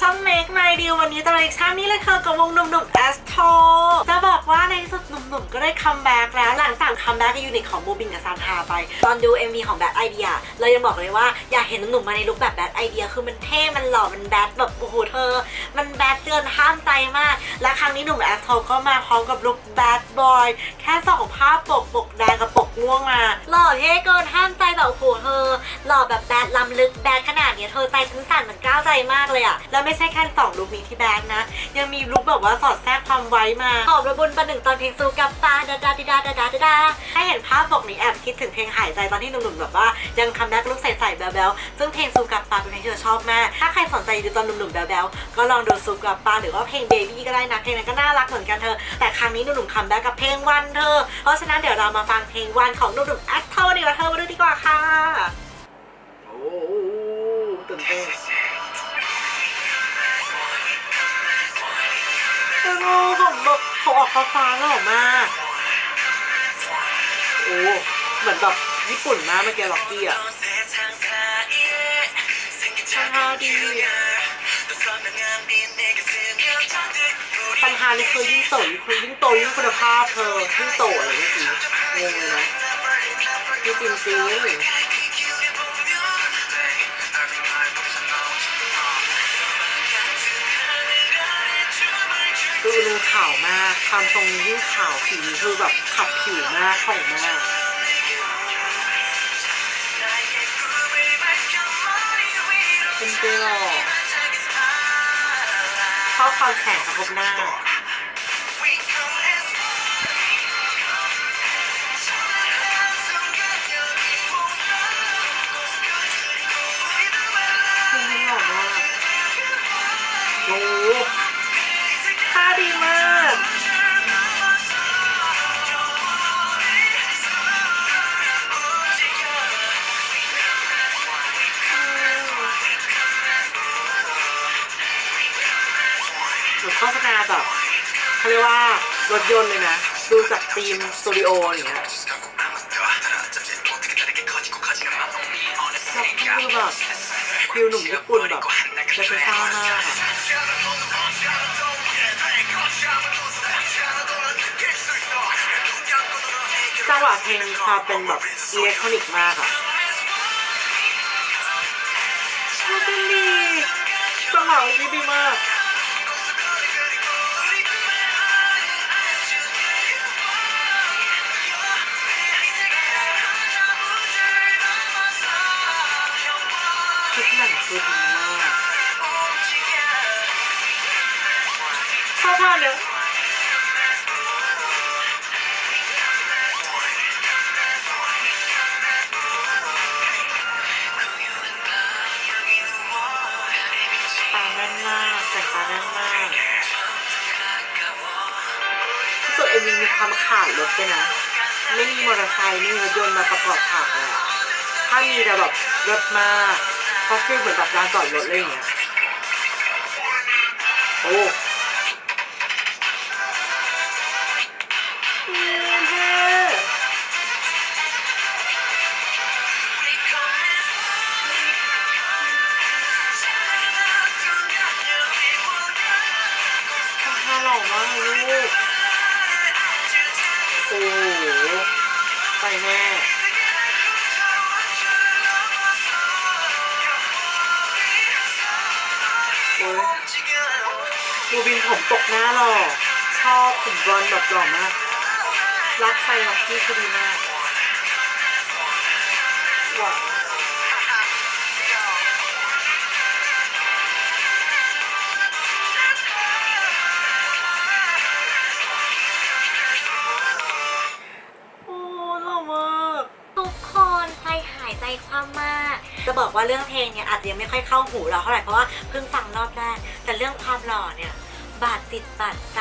ช่อง Make My Deal วันนี้จะมาอีกช่างนี้เลยค่ะกับวงหนุ่มๆ a s t r o จะบอกว่าในที่สุดหนุ่มๆก็ได้คัมแบ็กแล้วหลังจากคัมแบ็กยูนิตของบูบินกับซานทาไป ตอนดู MV ของ Bad Idea เรายังบอกเลยว่าอยากเห็นหนุ่มๆมาในลุคแบบ Bad Idea คือมันเท่มันหล่อมันแบดแบบโอ้โหเธอ มันแบดเกินห้ามใจมาก และครั้งนี้หนุ่ม a s t r o ก็มาพร้อมกับลุค Bad Boy แค่สองภาพปกปกแดงกับปกม่วงมาหล่อเท่เกินห้ามใจแบบโอ้โหเธอหล่อแบบแบดล้ำลึกแบดขนาดเนี้ยเธอใจฉันสั่นเหมือนก้าวใจมากเลยอะแล้วไม่ใช่แค่สองลุคนี้ที่แบดนะ ยังมีลุคแบบว่าสอดแทรกความไว้มาหอมระบุญประหนึ่งตอนเพลงซูกับตาดาดาดาดาดาดาดาให้เห็นภาพปกนี้แอบคิดถึงเพลงหายใจตอนที่หนุ่มๆแบบว่ายังคัมแบ็กลุคใสๆแบ๊วๆซึ่งเพลงซูกับตาเป็นเพลงที่เราชอบมาก ถ้าใครสนใจดูตอนหนุ่มๆแบ๊วๆก็ลองดูซูกับตาหรือว่าเพลงเบบี้ก็ได้นะเพลงนั้นก็น่ารักเหมือนกันเธอ แต่ครั้งนี้หนุ่มๆคัมแบ็กกับเพลงวันเธอ เพราะฉะนั้นเดี๋ยวเรามาฟังเพลงวันของหนุ่มๆแอสโทดีกว่าเธอมาดูดีกว่าค่ะโอ้ตื่นเต้น โอ้ผมแบบผมออกฟ้าฟ้าหล่อมากโอ้เหมือนแบบญี่ปุ่นมากเมื่อกี้ล็อกกี้อะชาดีปัญหานี่คือยิ่งโตคือยิ่งโตยิ่งคุณภาพเธอยิ่งโตเลยเมื่อกี้งงเลยนะนี่จริงจริง ๆดูดูขาวมากความทรงยิ่งขาวผิวคือแบบขับผิวมากผ่องมากเป็นเจหรอชอบความแสงกระทบหน้ามันหล่อมากโอ้ โฆษณาแบบเขาเรียกว่ารถยนต์เลยนะ ดูจากธีมสตูดิโออย่างเงี้ยแล้วคือแบบฟิลหนุ่มญี่ปุ่นแบบเจะซ่ามากอะจังหวะเพลงมีความเป็นแบบอิเล็กทรอนิกส์มากอะชอบเต้นดีจังหวะดีดีมาก ชุดหนังคือดีมากชอบท่าเนี้ยตาแน่นมากแต่ตาแน่นมากที่สุดเอ็มวีมีความขาดรถด้วยนะ ไม่มีมอเตอร์ไซค์ไม่มีรถยนต์มาประกอบฉากเลยอะถ้ามีแต่แบบรถมากเพราะฟีลเหมือนแบบลานจอดรถอะไรอย่างเงี้ย โอ้หล่อมากลูก โอ้โหใจแม่ โอ้ยบูบินผมตกหน้าหล่อชอบผมบอนแบบหล่อมาก รักไฟล็อกกี้คือดีมากว้า จะบอกว่าเรื่องเพลงเนี่ยอาจจะยังไม่ค่อยเข้าหูเราเท่าไหร่เพราะว่าเพิ่งฟังรอบแรก แต่เรื่องความหล่อเนี่ยบาดจิตบาดใจ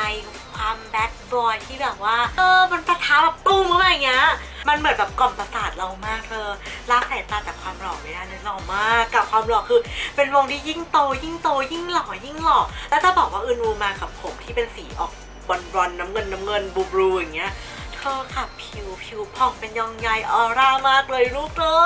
ความแบดบอยที่แบบว่า เออ มันประทับแบบตุ้มอย่างเงี้ย มันเหมือนแบบกล่อมประสาทเรามากเธอลากสายตาจากความหล่อไม่ได้เลยหล่อมากกับความหล่อคือ เป็นวงที่ยิ่งโต ยิ่งโต ยิ่งหล่อยิ่งหล่อแล้วจะบอกว่าอึนอูมากับผมที่เป็นสีออกบอลบอลน้ำเงินน้ำเงินบลูบลูอย่างเงี้ย เธอขับผิวผิวผ่องเป็นยองใยออร่ามากเลยลูกเธอ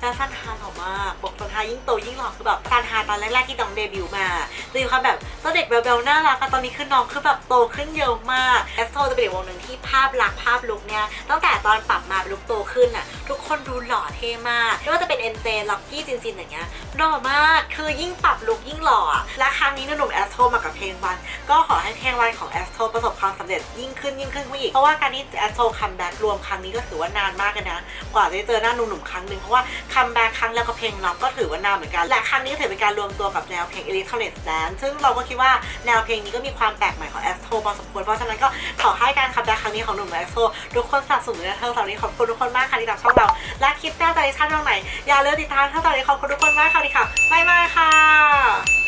แล้วซันฮาหล่อมาก บอกซันฮายิ่งโตยิ่งหล่อคือแบบซันฮาตอนแรกๆที่น้องเดบิวต์มาจะมีความแบบเจ้าเด็กเบลๆน่ารักอะตอนนี้คือน้องคือแบบโตขึ้นเยอะมากแอสโทจะเป็นอีกวงหนึ่งที่ภาพลักษณ์ภาพลุคเนี่ยตั้งแต่ตอนปรับมาเป็นลุคโตขึ้นอะทุกคนดูหล่อเท่มากไม่ว่าจะเป็นเอ็นเจล็อกกี้จินจินอย่างเงี้ยหล่อมากคือยิ่งปรับลุคยิ่งหล่อและครั้งนี้หนุ่มแอสโทมา เพลงวัน ก็ขอให้เพลงวันของแอสโทประสบความสำเร็จยิ่งขึ้นยิ่งขึ้นขึ้นอีกเพราะว่าการที่แอสโทคัมแบ็กรวมครั้งนี้ก็ถือว่านานมากเลยนะ กว่าจะเจอหน้าหนุ่มๆครั้งหนึ่งเพราะว่าคัมแบ็กครั้งแล้วก็เพลงร็อกก็ถือว่านานเหมือนกัน และครั้งนี้ก็ถือเป็นการรวมตัวกับแนวเพลงอิเล็กทรอนิกส์แดนซึ่งเราก็คิดว่าแนวเพลงนี้ก็มีความแปลกใหม่ของแอสโทพอสมควรเพราะฉะนั้นก็ขอให้การคัมแบ็กครั้งนี้ของหนุ่มแอสโททุกคนสนับสนุนะเธอสาวนี้ขอบคุณทุกคนมากค่ะที่ติดตามช่องเราและคลิปหน้าจะได้ชาติตรงไหนอย่าลืมติดตามเธอสำหรับวันนี้ขอบคุณทุกคนมากค่ะที่ค่ะบ๊ายบายค่ะ